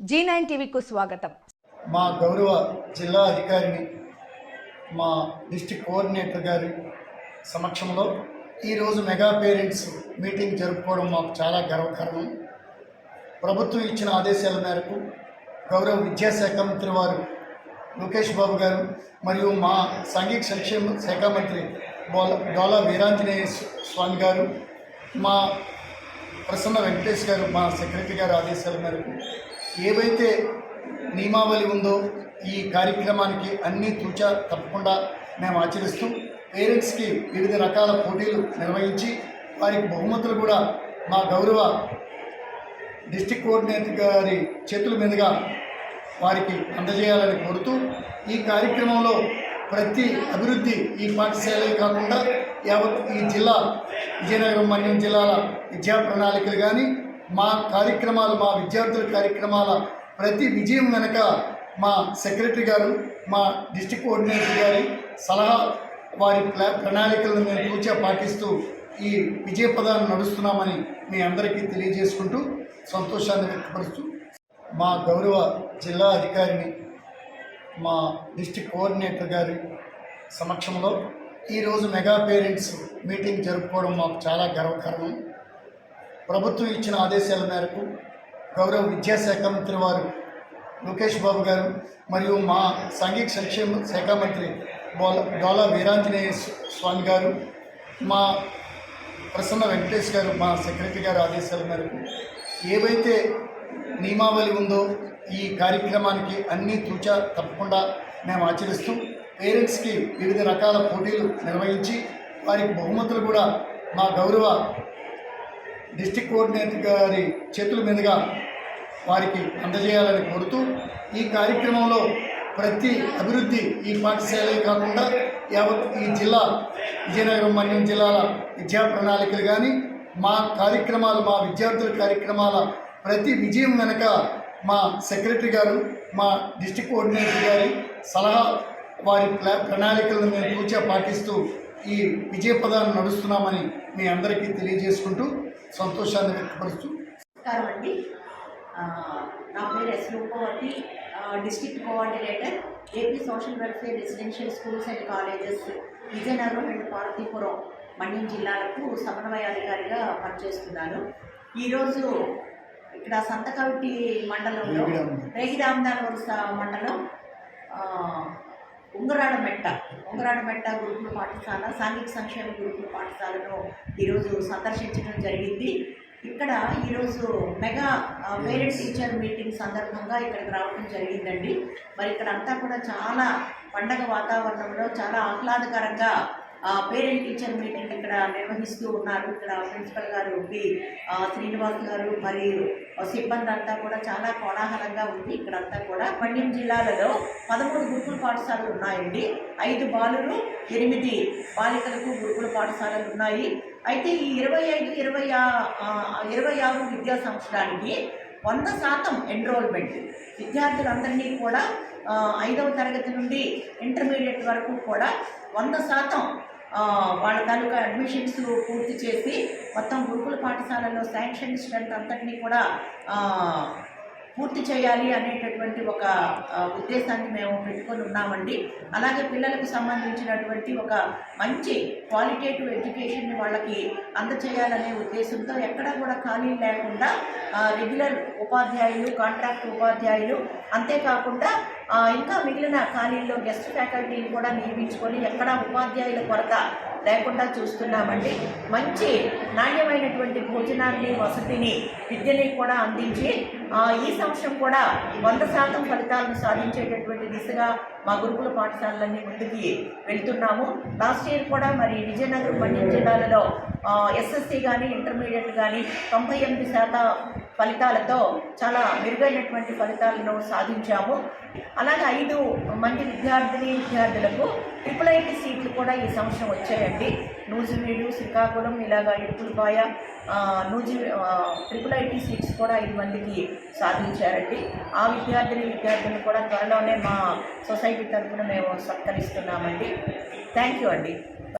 G nine టీవీకు స్వాగతం. మా గౌరవ జిల్లా అధికారిని మా డిస్టిక్ కోఆర్డినేటర్ గారి సమక్షంలో ఈరోజు మెగా పేరెంట్స్ మీటింగ్ జరుపుకోవడం మాకు చాలా గర్వకారణం. ప్రభుత్వం ఇచ్చిన ఆదేశాల మేరకు గౌరవ విద్యాశాఖ మంత్రి వారు లోకేష్ బాబు గారు మరియు మా సాంఘిక సంక్షేమ శాఖ మంత్రి బోల డోలా వీరాంజనేయ స్వామి గారు మా ప్రసన్న వెంకటేష్ గారు మా సెక్రటరీ గారు ఆదేశాల మేరకు ఏవైతే నియమావళి ఉందో ఈ కార్యక్రమానికి అన్నీ తూచా తప్పకుండా మేము ఆచరిస్తూ పేరెంట్స్కి వివిధ రకాల పోటీలు నిర్వహించి వారికి బహుమతులు కూడా మా గౌరవ డిస్టిక్ కోఆర్డినేటర్ గారి చేతుల మీదుగా వారికి అందజేయాలని కోరుతూ ఈ కార్యక్రమంలో ప్రతి అభివృద్ధి ఈ పాఠశాలే కాకుండా యావత్ ఈ జిల్లా విజయనగరం మన్యం జిల్లాల విద్యా ప్రణాళికలు కానీ మా కార్యక్రమాలు మా విద్యార్థుల కార్యక్రమాల ప్రతి విజయం వెనక మా సెక్రటరీ గారు మా డిస్టిక్ కోఆర్డినేటర్ గారి సలహా వారి ప్లా ప్రణాళికలను మేము పూర్తిగా పాటిస్తూ ఈ విజయ పదాన్ని నడుస్తున్నామని మీ అందరికీ తెలియజేసుకుంటూ సంతోషాన్ని వ్యక్తపరుస్తూ మా గౌరవ జిల్లా అధికారిని మా డిస్టిక్ కోఆర్డినేటర్ గారి సమక్షంలో ఈరోజు మెగా పేరెంట్స్ మీటింగ్ జరుపుకోవడం మాకు చాలా గర్వకారణం. ప్రభుత్వం ఇచ్చిన ఆదేశాల మేరకు గౌరవ విద్యాశాఖ మంత్రి వారు లోకేష్ బాబు గారు మరియు మా సాంఘిక సంక్షేమ శాఖ మంత్రి బోల డోలా వీరాంజనేయ స్వామి గారు మా ప్రసన్న వెంకటేష్ గారు మా సెక్రటరీ గారు ఆదేశాల మేరకు ఏవైతే నియమావళి ఉందో ఈ కార్యక్రమానికి అన్నీ తూచా తప్పకుండా మేము ఆచరిస్తూ పేరెంట్స్కి వివిధ రకాల పోటీలు నిర్వహించి వారికి బహుమతులు కూడా మా గౌరవ డిస్టిక్ కోఆర్డినేటర్ గారి చేతుల మీదుగా వారికి అందజేయాలని కోరుతూ ఈ కార్యక్రమంలో ప్రతి అభివృద్ధి ఈ పాఠశాలే కాకుండా యావత్ ఈ జిల్లా విజయనగరం మన్యం జిల్లాల విద్యా ప్రణాళికలు కానీ మా కార్యక్రమాలు మా విద్యార్థుల కార్యక్రమాల ప్రతి విజయం వెనక మా సెక్రటరీ గారు మా డిస్టిక్ కోఆర్డినేటర్ గారి సలహా వారి ప్లా ప్రణాళికలను మేము పూర్తిగా పాటిస్తూ ఈ విజయ పదాన్ని నడుస్తున్నామని మీ అందరికీ తెలియజేసుకుంటూ సంతోషాన్ని వ్యక్తపరుస్తూ నమస్కారం అండి నా పేరు S Rupavathi district coordinator AP social welfare residential schools and colleges Vizianagaram and Parvathipuram Manyam జిల్లాలకు సమన్వయాధికారిగా పనిచేస్తున్నాను ఈరోజు ఇక్కడ సంతకవిటి మండలంలో. రేగిరామదాన్ వరుస మండలం ఉంగరాడ మెట్ట. ఉంగరాడ మెట్ట గురుకుల పాఠశాల సాంఘిక సంక్షేమ గురుకుల పాఠశాలను ఈరోజు సందర్శించడం జరిగింది. ఇక్కడ ఈరోజు మెగా పేరెంట్ టీచర్ మీటింగ్ సందర్భంగా ఇక్కడికి రావడం జరిగిందండి. మరి ఇక్కడ అంతా కూడా చాలా పండగ వాతావరణంలో చాలా ఆహ్లాదకరంగా పేరెంట్ టీచర్ మీటింగ్ ఇక్కడ నిర్వహిస్తూ ఉన్నారు. ఇక్కడ ప్రిన్సిపల్ గారు బి శ్రీనివాస్ గారు మరియు సిబ్బంది అంతా కూడా చాలా కోలాహలంగా ఉంది. ఇక్కడంతా కూడా మన్యం జిల్లాలలో పదమూడు గురుకుల పాఠశాలలు ఉన్నాయండి. ఐదు బాలురు ఎనిమిది బాలికలకు గురుకుల పాఠశాలలు ఉన్నాయి. అయితే ఈ ఇరవై ఐదు ఇరవై ఇరవై ఆరు విద్యా సంవత్సరానికి వంద శాతం ఎన్రోల్మెంట్ విద్యార్థులందరినీ కూడా ఐదవ తరగతి నుండి ఇంటర్మీడియట్ వరకు కూడా వంద శాతం వాళ్ళ తాలూకా అడ్మిషన్స్ పూర్తి చేసి మొత్తం గురుకుల పాఠశాలలో శాంక్షన్ స్ట్రెంత్ అంతటినీ కూడా పూర్తి చేయాలి అనేటటువంటి ఒక ఉద్దేశాన్ని మేము పెట్టుకొని ఉన్నామండి. అలాగే పిల్లలకు సంబంధించినటువంటి ఒక మంచి క్వాలిటేటివ్ ఎడ్యుకేషన్ని వాళ్ళకి అందచేయాలనే ఉద్దేశంతో ఎక్కడా కూడా ఖాళీ లేకుండా రెగ్యులర్ ఉపాధ్యాయులు కాంట్రాక్ట్ ఉపాధ్యాయులు అంతేకాకుండా ఇంకా మిగిలిన ఖాళీల్లో గెస్ట్ ఫ్యాకల్టీని కూడా నియమించుకొని ఎక్కడా ఉపాధ్యాయుల కొరత లేకుండా చూస్తున్నామండి. మంచి నాణ్యమైనటువంటి భోజనాన్ని వసతిని విద్యని కూడా అందించి ఈ సంవత్సరం కూడా వంద శాతం ఫలితాలను సాధించేటటువంటి దిశగా మా గురుకుల పాఠశాలలన్నీ ముందుకి వెళ్తున్నాము. లాస్ట్ ఇయర్ కూడా మరి విజయనగరం మన్యం జిల్లాలలో ఎస్ఎస్సి కానీ ఇంటర్మీడియట్ కానీ తొంభై ఎనిమిది శాతం ఫలితాలతో చాలా మెరుగైనటువంటి ఫలితాలను సాధించాము. అలాగే ఐదు మంది విద్యార్థిని విద్యార్థులకు ట్రిపుల్ ఐటీ సీట్లు కూడా ఈ సంవత్సరం వచ్చాయండి. నూజివీడు శ్రీకాకుళం ఇలాగా ఇడుపులపాయ నూజి ట్రిపుల్ ఐటీ సీట్స్ కూడా ఐదు మందికి సాధించారండి. ఆ విద్యార్థిని విద్యార్థులను కూడా త్వరలోనే మా సొసైటీ తరఫున మేము సత్కరిస్తున్నామండి. థ్యాంక్ యూ అండి.